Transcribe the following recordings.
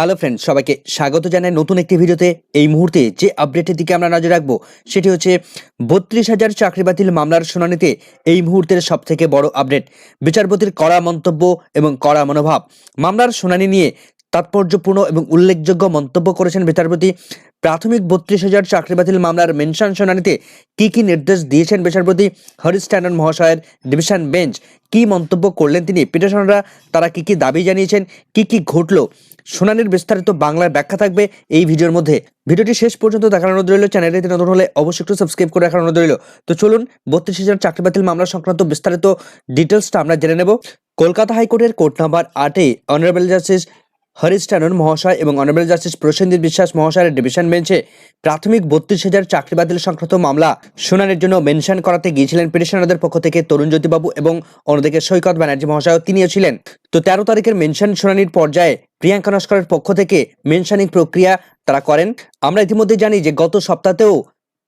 Hello friend সবাইকে স্বাগত জানাই নতুন একটি ভিডিওতে। এই মুহূর্তে যে আপডেটের দিকে আমরা নজর রাখব, সেটি হচ্ছে বত্রিশ হাজার চাকরি বাতিল মামলার শুনানিতে এই মুহূর্তের সব থেকে বড় আপডেট বিচারপতির কড়া মন্তব্য এবং কড়া মনোভাব। মামলার শুনানি নিয়ে তাৎপর্যপূর্ণ এবং উল্লেখযোগ্য মন্তব্য করেছেন বিচারপতি। প্রাথমিক বত্রিশ হাজার চাকরি বাতিল মামলার মেনশন শুনানিতে কি কি নির্দেশ দিয়েছেন বিচারপতি? হরিশ ট্যান্ডন মহাশয়ের ডিভিশন বেঞ্চ কি মন্তব্য করলেন তিনি? পিটিশনাররা তারা কি কি দাবি জানিয়েছেন? কি কি ঘটলো? শুনানির বিস্তারিত বাংলায় ব্যাখ্যা থাকবে এই ভিডিওর মধ্যে। ভিডিওটি শেষ পর্যন্ত দেখার অনুরোধ রইল। চ্যানেলটিতে নতুন হলে অবশ্যই একটু সাবস্ক্রাইব করে রাখার অনুরোধ রইল। তো চলুন, বত্রিশ হাজার চাকরি বাতিল মামলা সংক্রান্ত বিস্তারিত ডিটেলসটা আমরা জেনে নেব। কলকাতা হাইকোর্টের কোর্ট নাম্বার আটে অনারেবল জাস্টিস হরিশ টানন মহাশয় এবং অনারেবল জাস্টিস প্রসেনজিৎ বিশ্বাস মহাশয়ের ডিভিশন বেঞ্চে প্রাথমিক বত্রিশ হাজার চাকরি বাতিল সংক্রান্ত মামলা শুনানির জন্য মেনশন করাতে গিয়েছিলেন পিটিশনারদের পক্ষ থেকে তরুণ জ্যোতিবাবু এবং অন্যদিকে সৈকত ব্যানার্জি মহাশয় তিনিও ছিলেন। তো তেরো তারিখের মেনশন শুনানির পর্যায়ে প্রিয়াঙ্কা নস্করের পক্ষ থেকে মেনশনিং প্রক্রিয়া তারা করেন। আমরা ইতিমধ্যে জানি যে গত সপ্তাহতেও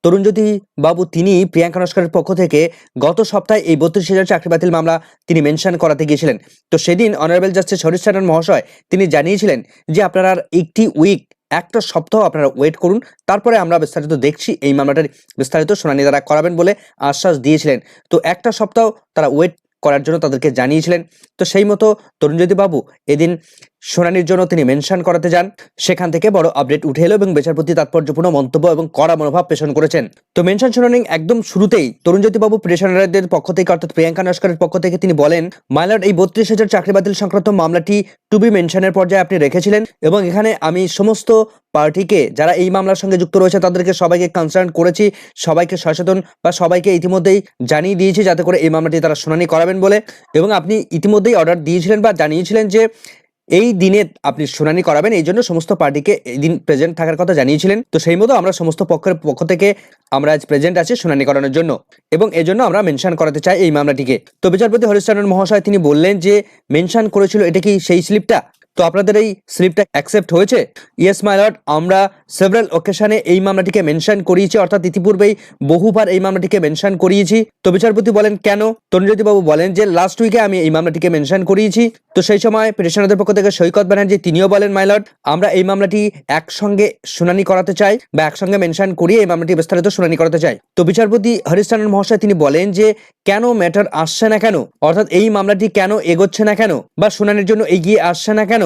তরুণজ্যোতি বাবু তিনি প্রিয়াঙ্কা নস্করের পক্ষ থেকে গত সপ্তাহে এই বত্রিশ হাজার চাকরি বাতিল মামলা তিনি মেনশন করাতে গিয়েছিলেন। তো সেদিন অনারেবল জাস্টিস হরিশ চন্দ্রন মহাশয় তিনি জানিয়েছিলেন যে আপনারা একটি উইক একটা সপ্তাহ আপনারা ওয়েট করুন, তারপরে আমরা বিস্তারিত দেখছি এই মামলাটার বিস্তারিত শুনানি তারা করাবেন বলে আশ্বাস দিয়েছিলেন। তো একটা সপ্তাহ তারা ওয়েট করার জন্য তাদেরকে জানিয়েছিলেন। তো সেই মতো তরুণজ্যোতি বাবু এদিন শুনানির জন্য তিনি মেনশন করাতে যান। সেখান থেকে বড় আপডেট উঠে এলো এবং বিচারপতি তাৎপর্যপূর্ণ মন্তব্য এবং কড়া মনোভাব পেশন করেছেন। তো মেনশন শুনানি একদম শুরুতেই তরুণজ্যোতি বাবু পিটিশনারদের পক্ষ থেকে অর্থাৎ প্রিয়াঙ্কা নস্করের পক্ষ থেকে তিনি বলেন মাইলট এই বত্রিশ হাজার চাকরি বাতিল সংক্রান্ত মামলাটি টু বি মেনশনের পর্যায়ে আপনি রেখেছিলেন এবং এখানে আমি সমস্ত পার্টিকে, যারা এই মামলার সঙ্গে যুক্ত রয়েছে, তাদেরকে সবাইকে কনসার্ন করেছি, সবাইকে সচেতন বা সবাইকে ইতিমধ্যেই জানিয়ে দিয়েছি যাতে করে এই মামলাটি তারা শুনানি করাবেন বলে এবং আপনি ইতিমধ্যেই অর্ডার দিয়েছিলেন বা জানিয়েছিলেন যে এই দিনে আপনি শুনানি করাবেন, এই জন্য সমস্ত পার্টিকে এই দিন প্রেজেন্ট থাকার কথা জানিয়েছিলেন। তো সেই মতো আমরা সমস্ত পক্ষের পক্ষ থেকে আমরা আজ প্রেজেন্ট আছি শুনানি করানোর জন্য এবং এজন্য আমরা মেনশন করাতে চাই এই মামলাটিকে। তো বিচারপতি হরিশ্চন্দ্রন মহাশয় তিনি বললেন যে মেনশন করেছিল এটা কি সেই স্লিপটা তো আপনাদের এই স্লিপটা অ্যাকসেপ্ট হয়েছে? ইয়েস মাই লর্ড আমরা সেভারাল ওকেশনে এই মামলাটিকে মেনশন করিয়েছি, অর্থাৎ ইতিপূর্বেই বহুবার এই মামলাটিকে মেনশন করিয়েছি। তো বিচারপতি বলেন কেন? তরুণজ্যোতি বাবু বলেন যে লাস্ট উইকে আমি এই মামলাটিকে মেনশন করিয়েছি। তো সেই সময় পিটিশনারদের পক্ষ থেকে সৈকত ব্যানার্জি, তিনিও বলেন মাই লর্ড আমরা এই মামলাটি একসঙ্গে শুনানি করাতে চাই বা একসঙ্গে মেনশন করিয়ে এই মামলাটি বিস্তারিত শুনানি করাতে চাই। তো বিচারপতি হরিস্টানন মহাশয় তিনি বলেন যে, কেন ম্যাটার আসছে না কেন? অর্থাৎ এই মামলাটি কেন এগোচ্ছে না কেন? বা শুনানির জন্য এগিয়ে আসছে না কেন?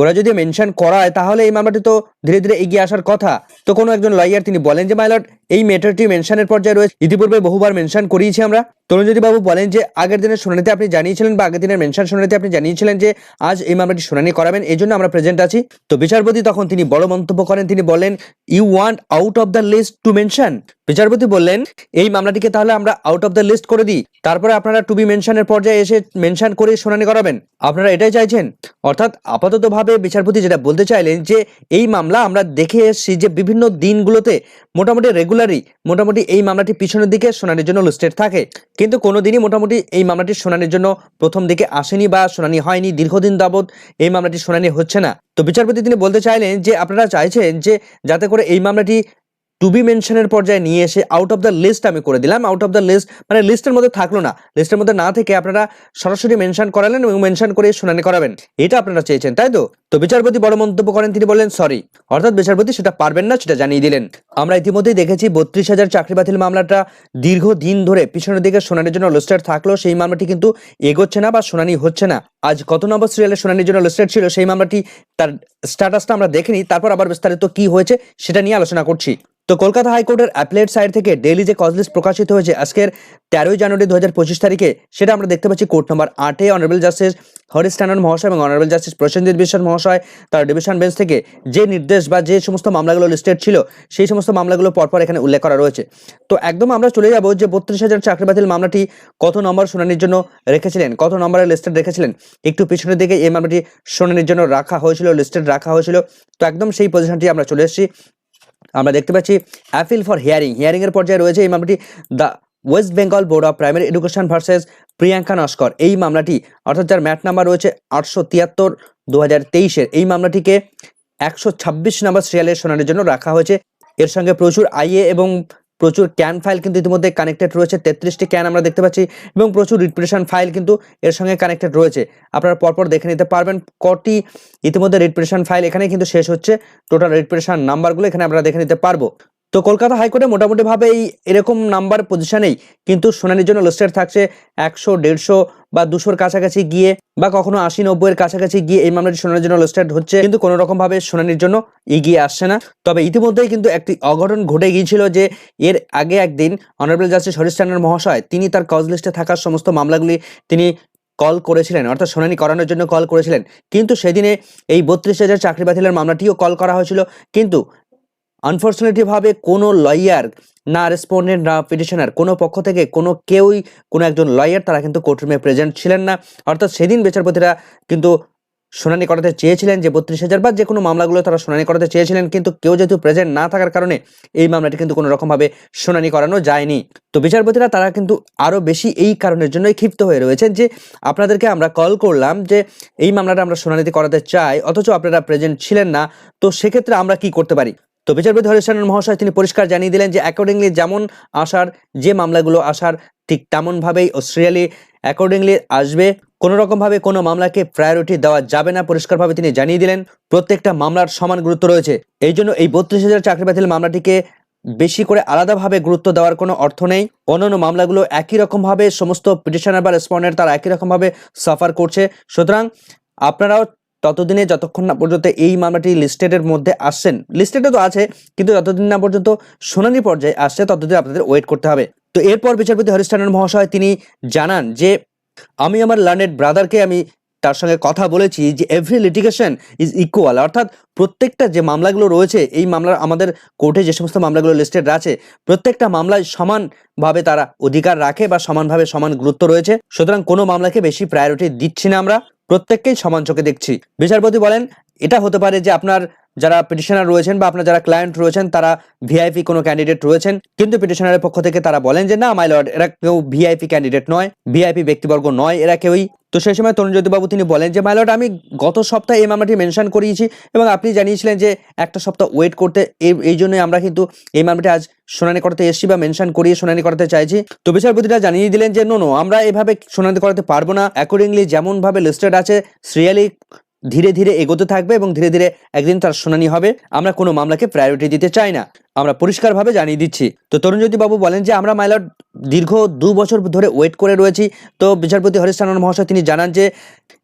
ওরা যদি মেনশন করায়, তাহলে এই মামলাটি তো ধীরে ধীরে এগিয়ে আসার কথা। তো কোনো একজন লয়ার তিনি বলেন যে মাইলট এই ম্যাটারটি মেনশনের পর্যায়ে রয়েছে। ইতিপূর্বে বহুবার মেনশন করিয়েছি আমরা। তরুণজ্যোতি বাবু বলেন যে, আগের দিনের শুনানিতে আপনি জানিয়েছিলেন বা আগের দিনের মেনশন শুনানিতে আপনি জানিয়েছিলেন যে, আজ এই মামলাটি শুনানি করাবেন, এই জন্য আমরা প্রেজেন্ট আছি। তো বিচারপতি তখন তিনি বড় মন্তব্য করেন। তিনি বলেন you want out of the list to mention বিচারপতি বললেন, এই মামলাটিকে তাহলে আমরা আউট অফ দ্য লিস্ট করে দিই। তারপরে আপনারা টু বি মেনশনের পর্যায়ে এসে মেনশন করে শুনানি করাবেন। আপনারা এটাই চাইছেন? অর্থাৎ আপাততভাবে বিচারপতি যেটা বলতে চাইলেন যে, এই মামলা আমরা দেখে এসেছি যে বিভিন্ন দিনগুলোতে মোটামুটি রেগুলারই মোটামুটি এই মামলাটি পিছনের দিকে শুনানির জন্য লিস্টেড থাকে। কিন্তু কোনো দিনই মোটামুটি এই মামলাটি শুনানির জন্য প্রথম দিকে আসেনি বা শুনানি হয়নি, দীর্ঘদিন যাবৎ এই মামলাটি শুনানি হচ্ছে না। তো বিচারপতি তিনি বলতে চাইলেন যে, আপনারা চাইছেন যে, যাতে করে এই মামলাটি টু বি মেনশনের পর্যায়ে নিয়ে এসে আউট অফ দ্য লিস্ট আমি করে দিলাম। আউট অফ দ্য লিস্ট মানে লিস্টের মধ্যে থাকল না। লিস্টের মধ্যে না থেকে আপনারা সরাসরি মেনশন করালেন এবং মেনশন করে শুনানি করাবেন। এটা আপনারা চেয়েছেন, তাই তো? তো বিচারপতি বড় মন্তব্য করেন, তিনি বললেন সরি অর্থাৎ বিচারপতি সেটা পারবেন না, সেটা জানিয়ে দিলেন। আমরা ইতিমধ্যেই দেখেছি বত্রিশ হাজার চাকরি বাতিল মামলাটা দীর্ঘদিন ধরে পিছনের দিকে শুনানির জন্য লিস্টেড থাকল। সেই মামলাটি কিন্তু এগোচ্ছে না বা শুনানি হচ্ছে না। আজ কত নম্বর সিরিয়ালের শুনানির জন্য লিস্টেড ছিল, সেই মামলাটি তার স্ট্যাটাসটা আমরা দেখেনি। তারপর আবার বিস্তারিত কি হয়েছে সেটা নিয়ে আলোচনা করছি। তো কলকাতা হাইকোর্টের অ্যাপলেট সাইড থেকে ডেইলি যে কজ লিস্ট প্রকাশিত হয়েছে আজকের তেরোই জানুয়ারি দু হাজার পঁচিশ তারিখে, সেটা আমরা দেখতে পাচ্ছি কোর্ট নম্বর আটে অনারেবল জাস্টিস হরিশ টানন মহাশয় এবং অনারেবল জাস্টিস প্রসেনজিৎ বিশ্বাস মহাশয় তার ডিভিশন বেঞ্চ থেকে যে নির্দেশ বা যে সমস্ত মামলাগুলো লিস্টেড ছিল, সেই সমস্ত মামলাগুলো পরপর এখানে উল্লেখ করা রয়েছে। তো একদম আমরা চলে যাব যে বত্রিশ হাজার চাকরি বাতিল মামলাটি কত নম্বর শুনানির জন্য রেখেছিলেন, কত নম্বরের লিস্টেড রেখেছিলেন, একটু পিছনের দিকে এই মামলাটি শুনানির জন্য রাখা হয়েছিল, লিস্টেড রাখা হয়েছিল। তো একদম সেই পজিশনটি আমরা চলে এসেছি। আমরা দেখতে পাচ্ছি অ্যাপিল ফর হিয়ারিং হিয়ারিং এর পর্যায়ে রয়েছে এই মামলাটি the West Bengal Board of Primary Education versus Priyanka Naskar. এই মামলাটি, অর্থাৎ যার ম্যাট নাম্বার রয়েছে আটশো তিয়াত্তর দু হাজার তেইশের, এই মামলাটিকে একশো ছাব্বিশ নম্বর সিরিয়ালের শুনানির জন্য রাখা হয়েছে। এর সঙ্গে প্রচুর আইএ এবং প্রচুর ক্যান ফাইল কিন্তু ইতিমধ্যে কানেক্টেড রয়েছে, তেত্রিশটি ক্যান আমরা দেখতে পাচ্ছি এবং প্রচুর রিপ্রেশন ফাইল কিন্তু এর সঙ্গে কানেক্টেড রয়েছে। আপনারা পরপর দেখে নিতে পারবেন কটি ইতিমধ্যে রিপ্রেশন ফাইল এখানে কিন্তু শেষ হচ্ছে। টোটাল রিপ্রেশন নাম্বারগুলো এখানে আমরা দেখে নিতে পারব। তো কলকাতা হাইকোর্টে মোটামুটিভাবে এই এরকম নাম্বার পজিশনেই কিন্তু শুনানির জন্য লিস্টেড থাকছে একশো, দেড়শো বা দুশোর কাছাকাছি গিয়ে বা কখনো আশি, নব্বইয়ের কাছাকাছি গিয়ে এই মামলাটি শুনানির জন্য লিস্টেড হচ্ছে। কিন্তু কোনো রকম ভাবে শুনানির জন্য এগিয়ে আসছে না। তবে ইতিমধ্যেই কিন্তু একটি অঘটন ঘটে গিয়েছিল যে এর আগে একদিন অনারেবল জাস্টিস হরিশ টান্ডন মহাশয়, তিনি তার কজ লিস্টে থাকা সমস্ত মামলাগুলি তিনি কল করেছিলেন, অর্থাৎ শুনানি করানোর জন্য কল করেছিলেন। কিন্তু সেদিনে এই বত্রিশ হাজার চাকরি বাতিলের মামলাটিও কল করা হয়েছিল। কিন্তু আনফর্চুনেটলি ভাবে কোনো লয়ার না রেসপন্ডেন্ট না পিটিশনার কোনো পক্ষ থেকে কোনো কেউই, কোনো একজন লয়ার তারা কিন্তু কোর্টরুমে প্রেজেন্ট ছিলেন না। অর্থাৎ সেদিন বিচারপতিরা কিন্তু শুনানি করাতে চেয়েছিলেন যে বত্রিশ হাজার বা যে কোনো মামলাগুলো তারা শুনানি করাতে চেয়েছিলেন, কিন্তু কেউ যেহেতু প্রেজেন্ট না থাকার কারণে এই মামলাটি কিন্তু কোনো রকমভাবে শুনানি করানো যায়নি। তো বিচারপতিরা তারা কিন্তু আরও বেশি এই কারণের জন্যই ক্ষিপ্ত হয়ে রয়েছেন যে আপনাদেরকে আমরা কল করলাম যে এই মামলাটা আমরা শুনানিতে করাতে চাই, অথচ আপনারা প্রেজেন্ট ছিলেন না, তো সেক্ষেত্রে আমরা কি করতে পারি? তো বিচারপতি হরিশচন্দ্রন মহাশয় তিনি পরিষ্কার জানিয়ে দিলেন যে অ্যাকর্ডিংলি যেমন আসার, যে মামলাগুলো আসার, ঠিক তেমনভাবেই অস্ট্রেলিয়ালি অ্যাকর্ডিংলি আসবে। কোনো রকমভাবে কোনো মামলাকে প্রায়োরিটি দেওয়া যাবে না, পরিষ্কারভাবে তিনি জানিয়ে দিলেন। প্রত্যেকটা মামলার সমান গুরুত্ব রয়েছে। এই জন্য এই বত্রিশ হাজার চাকরি বাতিল মামলাটিকে বেশি করে আলাদাভাবে গুরুত্ব দেওয়ার কোনো অর্থ নেই। অন্যান্য মামলাগুলো একই রকমভাবে সমস্ত পিটিশনার বা রেসপন্ডেন্ট তারা একই রকমভাবে সাফার করছে। সুতরাং আপনারাও ততদিনে যতক্ষণ না পর্যন্ত এই মামলাটি লিস্টেডের মধ্যে আসছেন লিস্টেডে তো আছে, কিন্তু যতদিন না পর্যন্ত শুনানি পর্যায়ে আসছে, ততদিন আপনাদের ওয়েট করতে হবে। তো এরপর বিচারপতি হরিশ মহাশয় তিনি জানান যে, আমি আমার লার্নেড ব্রাদারকে আমি তার সঙ্গে কথা বলেছি যে এভরি লিটিগেশন ইজ ইকুয়াল অর্থাৎ প্রত্যেকটা যে মামলাগুলো রয়েছে, এই মামলার আমাদের কোর্টে যে সমস্ত মামলাগুলো লিস্টেড আছে, প্রত্যেকটা মামলায় সমানভাবে তারা অধিকার রাখে বা সমানভাবে সমান গুরুত্ব রয়েছে। সুতরাং কোনো মামলাকে বেশি প্রায়োরিটি দিচ্ছি না আমরা। প্রত্যেককেই সমান চোখে দেখছি। বিচারপতি বলেন এটা হতে পারে যে আপনার যারা পিটিশনার রয়েছেন বা আপনার যারা ক্লায়েন্ট রয়েছেন, তারা ভিআইপি কোনো ক্যান্ডিডেট রয়েছেন। কিন্তু পিটিশনারের পক্ষ থেকে তারা বলেন যে, না মাই লর্ড এরা কেউ ভিআইপি ক্যান্ডিডেট নয় ভিআইপি ব্যক্তিবর্গ নয়, এরা কেউই। তো সেই সময় তরুণজ্যোতিবাবু তিনি বলেন যে মাই লর্ড আমি গত সপ্তাহে এই মামলাটি মেনশন করিয়েছি এবং আপনি জানিয়েছিলেন যে, একটা সপ্তাহ ওয়েট করতে, এই জন্যই আমরা কিন্তু এই মামলাটি আজ শুনানি করতে এসেছি বা মেনশন করিয়ে শুনানি করতে চাইছি। তো বিচারপতিরা জানিয়ে দিলেন যে নো নো আমরা এভাবে শুনানি করাতে পারব না। অ্যাকর্ডিংলি যেমনভাবে লিস্টেড আছে সিরিয়ালি ধীরে ধীরে এগোতে থাকবে এবং ধীরে ধীরে একদিন তার শুনানি হবে। আমরা কোনো মামলাকে প্রায়োরিটি দিতে চাই না। আমরা পরিষ্কারভাবে জানিয়ে দিচ্ছি। তো তরুণজ্যোতি বাবু বলেন যে, আমরা মাইলট দীর্ঘ দু বছর ধরে ওয়েট করে রয়েছি। তো বিচারপতি হরিশ টান্ডন মহাশয় তিনি জানান যে,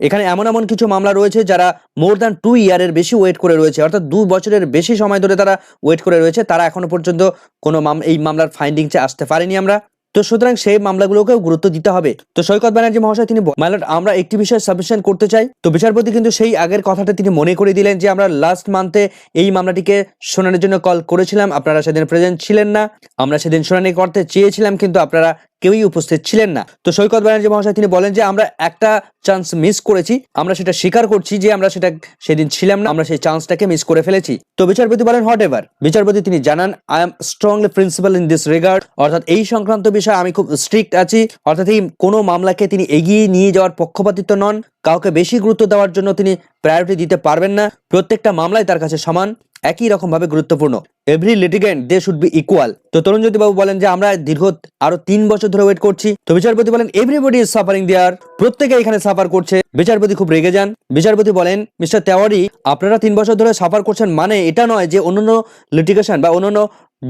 এখানে এমন এমন কিছু মামলা রয়েছে যারা মোর দ্যান টু ইয়ারের বেশি ওয়েট করে রয়েছে। অর্থাৎ দু বছরের বেশি সময় ধরে তারা ওয়েট করে রয়েছে। তারা এখনও পর্যন্ত কোনো এই মামলার ফাইন্ডিংসে আসতে পারেনি আমরা। তো সুতরাং সেই মামলাগুলোকেও গুরুত্ব দিতে হবে। তো সৈকত ব্যানার্জি মহাশয়, তিনি মাইলট আমরা একটি বিষয় সাবমিশন করতে চাই। তো বিচারপতি কিন্তু সেই আগের কথাটা তিনি মনে করে দিলেন যে, আমরা লাস্ট মান্থে এই মামলাটিকে শুনানির জন্য কল করেছিলাম। আপনারা সেদিন প্রেজেন্ট ছিলেন না। আমরা সেদিন শুনানি করতে চেয়েছিলাম, কিন্তু আপনারা কেউই উপস্থিত ছিলেন না। তো সৈকত ব্যানার্জি মহাশয় তিনি বলেন যে, আমরা একটা চান্স মিস করেছি। আমরা সেটা স্বীকার করছি যে, আমরা সেটা সেদিন ছিলাম না। আমরা সেই চান্সটাকে মিস করে ফেলেছি। তো বিচারপতি বলেন হোয়াট এভার বিচারপতি তিনি জানান I am strongly principle in this regard অর্থাৎ এই সংক্রান্ত বিষয়ে আমি খুব স্ট্রিক্ট আছি। অর্থাৎ এই কোনো মামলাকে তিনি এগিয়ে নিয়ে যাওয়ার পক্ষপাতিত্ব নন। কাউকে বেশি গুরুত্ব দেওয়ার জন্য তিনি প্রায়োরিটি দিতে পারবেন না। প্রত্যেকটা মামলায় তার কাছে সমান, একই রকম ভাবে গুরুত্বপূর্ণ। Every litigant they should be equal তো তরুণজ্যোতি বাবু বলেন যে, আমরা দীর্ঘ আরও তিন বছর ধরে ওয়েট করছি। তো বিচারপতি বলেন এভরিবডি ইজ সাফারিং দেয়ার প্রত্যেকে এখানে সাফার করছে। বিচারপতি খুব রেগে যান। বিচারপতি বলেন মিস্টার তেওয়ারি আপনারা তিন বছর ধরে সাফার করছেন মানে এটা নয় যে, অন্যান্য লিটিগেশন বা অন্যান্য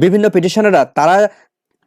বিভিন্ন পিটিশনাররা তারা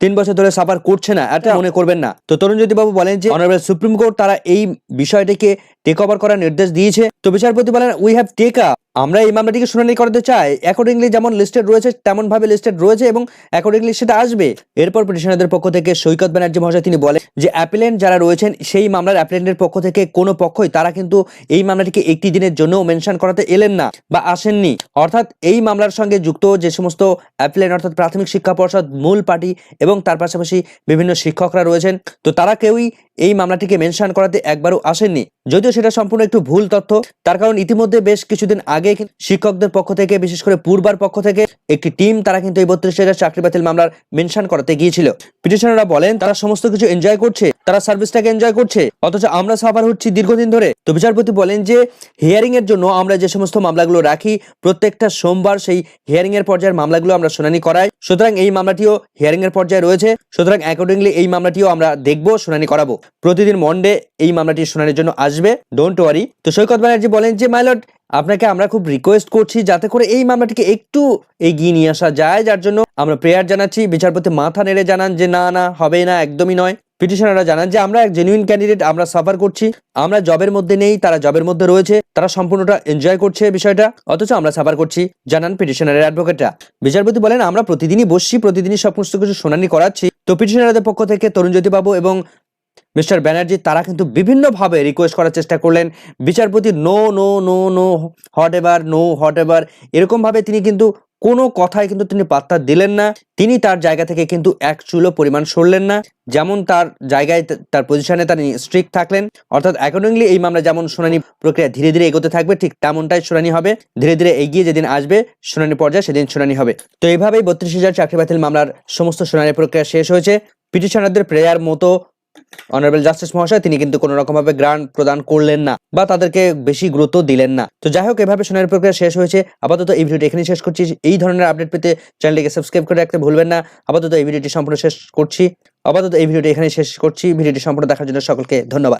তিন বছর ধরে সাফার করছে না এটা মনে করবেন না। তো তরুণ তরুণজ্যোতি বাবু বলেন যে অনারেবল সুপ্রিম কোর্ট তারা এই বিষয়টিকে টেক ওভার করার নির্দেশ দিয়েছে। তো বিচারপতি বলেন উই হ্যাভ টেক আপ আমরা এই মামলাটিকে শুনানি করতে চাই। অ্যাকর্ডিংলি যেমন লিস্টেড রয়েছে তেমন ভাবে লিস্টেড রয়েছে এবং অ্যাকর্ডিংলি সেটা আসবে। এরপর পিটিশনারদের পক্ষ থেকে সৈকত ব্যানার্জি মহাশয় তিনি বলেন যে অ্যাপিলেন্ট যারা রয়েছেন, সেই মামলার অ্যাপিলেন্টের পক্ষ থেকে কোনো পক্ষই তারা কিন্তু এই মামলাটিকে একটি দিনের জন্য মেনশন করাতে এলেন না বা আসেননি। অর্থাৎ এই মামলার সঙ্গে যুক্ত যে সমস্ত অ্যাপিলেন্ট অর্থাৎ প্রাথমিক শিক্ষা পর্ষদ, মূল পার্টি এবং তার পাশাপাশি বিভিন্ন শিক্ষকরা রয়েছেন, তো তারা কেউই এই মামলাটিকে মেনশন করাতে একবারও আসেননি। যদিও সেটা সম্পূর্ণ একটু ভুল তথ্য, তার কারণ ইতিমধ্যে বেশ কিছুদিন আগে শিক্ষকদের পক্ষ থেকে, বিশেষ করে পূর্বার পক্ষ থেকে, একটি টিম তারা কিন্তু এই বত্রিশ হাজার চাকরি বাতিল মামলার মেনশন করাতে গিয়েছিল। পিটিশনাররা বলেন, তারা সমস্ত কিছু এনজয় করছে, তারা সার্ভিসটাকে এনজয় করছে, অথচ আমরা সাফার হচ্ছি দীর্ঘদিন ধরে। তো বিচারপতি বলেন যে হিয়ারিং এর জন্য আমরা যে সমস্ত মামলাগুলো রাখি, প্রত্যেকটা সোমবার সেই হিয়ারিং এর পর্যায়ের মামলাগুলো আমরা শুনানি করাই। সুতরাং এই মামলাটিও হিয়ারিং এর পর্যায়ে রয়েছে। সুতরাং অ্যাকর্ডিংলি এই মামলাটিও আমরা দেখব, শুনানি করাবো। প্রতিদিন মন্ডে এই মামলাটি শুনানির জন্য আসবে। ডোন্ট ওয়ারি তো সৈকত ব্যানার্জি বলেন যে মাইলট আপনাকে আমরা খুব রিকোয়েস্ট করছি যাতে করে এই মামলাটিকে একটু এগিয়ে নিয়ে আসা যায়, যার জন্য আমরা প্রেয়ার জানাচ্ছি। বিচারপতি মাথা নেড়ে জানান যে, না না, হবে না, একদমই নয়। পিটিশনাররা জানান যে, আমরা এক জেনুইন ক্যান্ডিডেট আমরা সাফার করছি। আমরা জবের মধ্যে নেই, তারা জবের মধ্যে রয়েছে, তারা সম্পূর্ণটা এনজয় করছে বিষয়টা, অথচ আমরা সাফার করছি, জানান পিটিশনারের অ্যাডভোকেটরা বিচারপতি বলেন, আমরা প্রতিদিনই বসছি, প্রতিদিনই সমস্ত কিছু শুনানি করাচ্ছি। তো পিটিশনারদের পক্ষ থেকে তরুণজ্যোতি বাবু এবং মিস্টার ব্যানার্জি, তারা কিন্তু বিভিন্নভাবে রিকোয়েস্ট করার চেষ্টা করলেন। বিচারপতি no no no no hot ever no hot ever এরকমভাবে তিনি কিন্তু কোনো কথায় কিন্তু তিনি পাত্তা দিলেন না। তিনি তার জায়গা থেকে কিন্তু এক চুলো পরিমাণ সরলেন না। যেমন তার জায়গায় তার পজিশনে তার স্ট্রিক্ট থাকলেন। অর্থাৎ অ্যাকর্ডিংলি এই মামলা যেমন শুনানি প্রক্রিয়া ধীরে ধীরে এগোতে থাকবে, ঠিক তেমনটাই শুনানি হবে। ধীরে ধীরে এগিয়ে যেদিন আসবে, শুনানি পর্যায়ে সেদিন শুনানি হবে। তো এইভাবেই বত্রিশ হাজার চাকরি বাতিল মামলার সমস্ত শুনানি প্রক্রিয়া শেষ হয়েছে। পিটিশনারদের প্রেয়ার মতো অনারেবল জাস্টিস মহাশয়, তিনি কিন্তু কোনো রকম ভাবে গ্রান্ট প্রদান করলেন না বা তাদেরকে বেশি গুরুত্ব দিলেন না। তো যাই হোক, এভাবে শোনার প্রক্রিয়া শেষ হয়েছে। আপাতত এই ভিডিওটি এখানেই শেষ করছি। এই ধরনের আপডেট পেতে চ্যানেলটিকে সাবস্ক্রাইব করে রাখতে ভুলবেন না। আপাতত এই ভিডিওটি সম্পূর্ণ শেষ করছি। আপাতত এই ভিডিওটি এখানে শেষ করছি। ভিডিওটি সম্পূর্ণ দেখার জন্য সকলকে ধন্যবাদ।